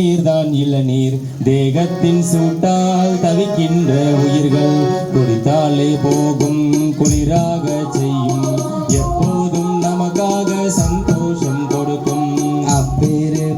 நீர்தான் தான் நீர். தேகத்தின் சூட்டால் தவிக்கின்ற உயிர்கள் குடித்தாலே போகும் குளிராக செய்யும். எப்போதும் நமக்காக சந்தோஷம் கொடுக்கும். அப்பேறு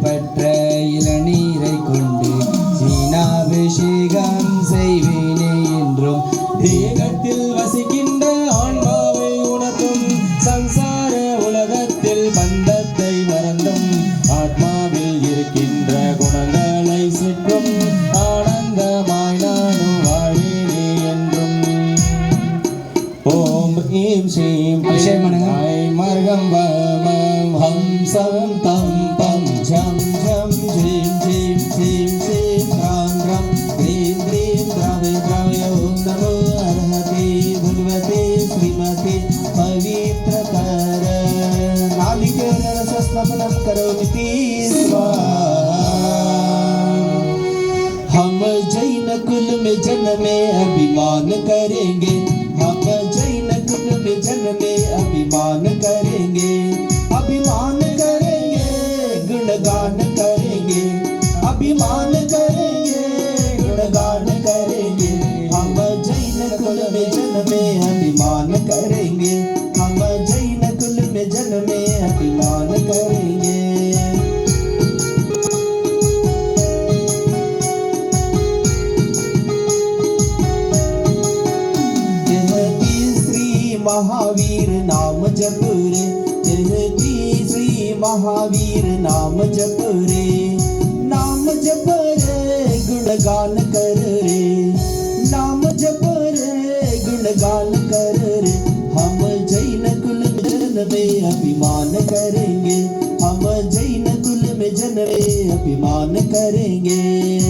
गं वमं हं सं तं पं झं झं झ्रीं झ्रीं श्रीं श्रीं ह्रां ह्रं ह्रीं ह्रीं द्रवे द्रवे ॐ नमो अर्हते भगवते श्रीमते पवित्रकर नालिकेरसस्नपनं करोमि स्वाहा हम जैन कुल में जन्मे अभिमान करेंगे। कुल में अभिमान करेंगे अभिमान करेंगे, गुणगान करेंगे, अभिमान करेंगे, गुणगान करेंगे। हम जैन कुल में जन्मे अभिमान करेंगे, हम जैन कुल में जन्मे अभिमान करेंगे। महावीर नाम जप रे। कहती श्री महावीर नाम जप रे। नाम जप रे, गुणगान कर रे। नाम जप रे, गुणगान कर रे। हम जैन कुल में जन्मे अभिमान करेंगे। हम जैन कुल में जन्मे अभिमान करेंगे।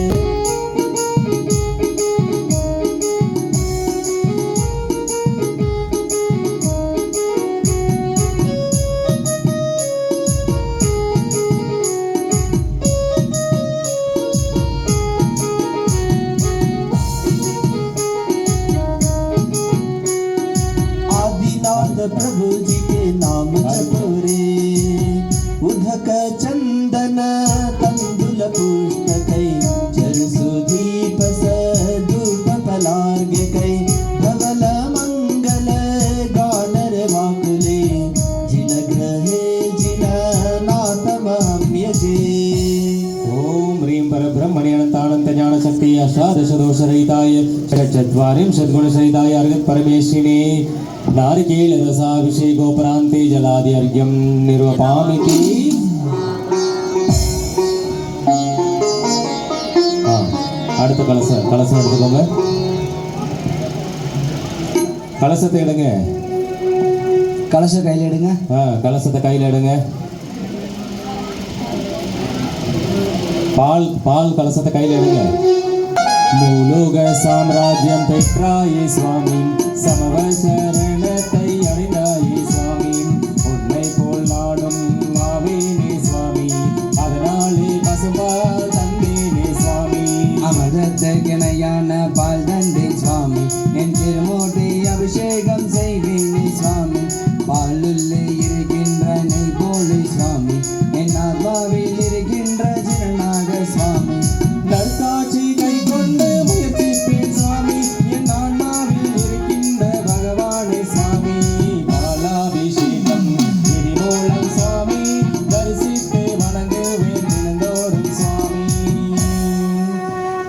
प्रभु जी के नाम जपो रे उधक चंदन तंदुल पुष्प कै चरसुदीप सदूप पलार्ग धवल मंगल गानर वाकुले। जिन ग्रहे जिन ओम ह्रीं परब्रह्मणे ज्ञानशक्ति अष्टादशदोषरहिताय षट्चत्वारिंशद्गुणसहिताय अर्घत् परमेश्विने नारिकेलरसाभिषेकोपरान्ते जलादि अर्घ्यं निर्वपामिति ஆ, அடுத்த கலசம் கலசம் எடுத்துக்கோங்க கலசத்தை எடுங்க கலச கையில் எடுங்க ஆ கலசத்தை கையில் எடுங்க பால் பால் கலசத்தை கையில் எடுங்க மூலோக சாம்ராஜ்யம் பெற்றாயே சுவாமி. சமவ சரணத்தை அடைந்தாயே சுவாமி. உன்னை போல் நாடும் ஆவேனே சுவாமி. அதனாலே பசுபால் தந்தேனே சுவாமி. அமரத்தகனையான பால் தந்தை சுவாமி. என் திருமூர்த்தி அபிஷேகம் செய்வேனே சுவாமி. பாலுள்ளே இருக்கின்ற நெய் போலே சுவாமி. என் ஆத்மாவே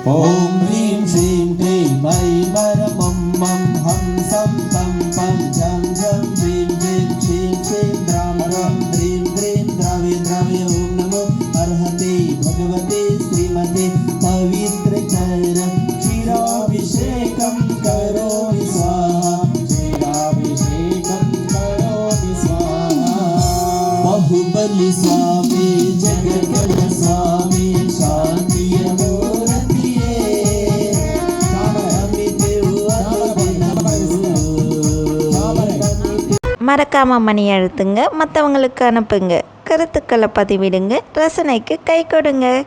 ॐ ह्रीं श्रीं क्लीं वैबरपं मं हं सं पं जं जं क्रीं क्षें क्षीं क्षेन्द्रामरं ह्रीं द्रीं द्रवि ॐ नमो अर्हते भगवते श्रीमते पवित्रचर क्षीराभिषेकं करोमि स्वाहा। क्षीराभिषेकं करोमि स्वाहा। स्वाहुबलिस्वा जयसा மறக்காமல் மணி அழுத்துங்க. மற்றவங்களுக்கு அனுப்புங்க. கருத்துக்களை பதிவிடுங்க. ரசனைக்கு கை கொடுங்க.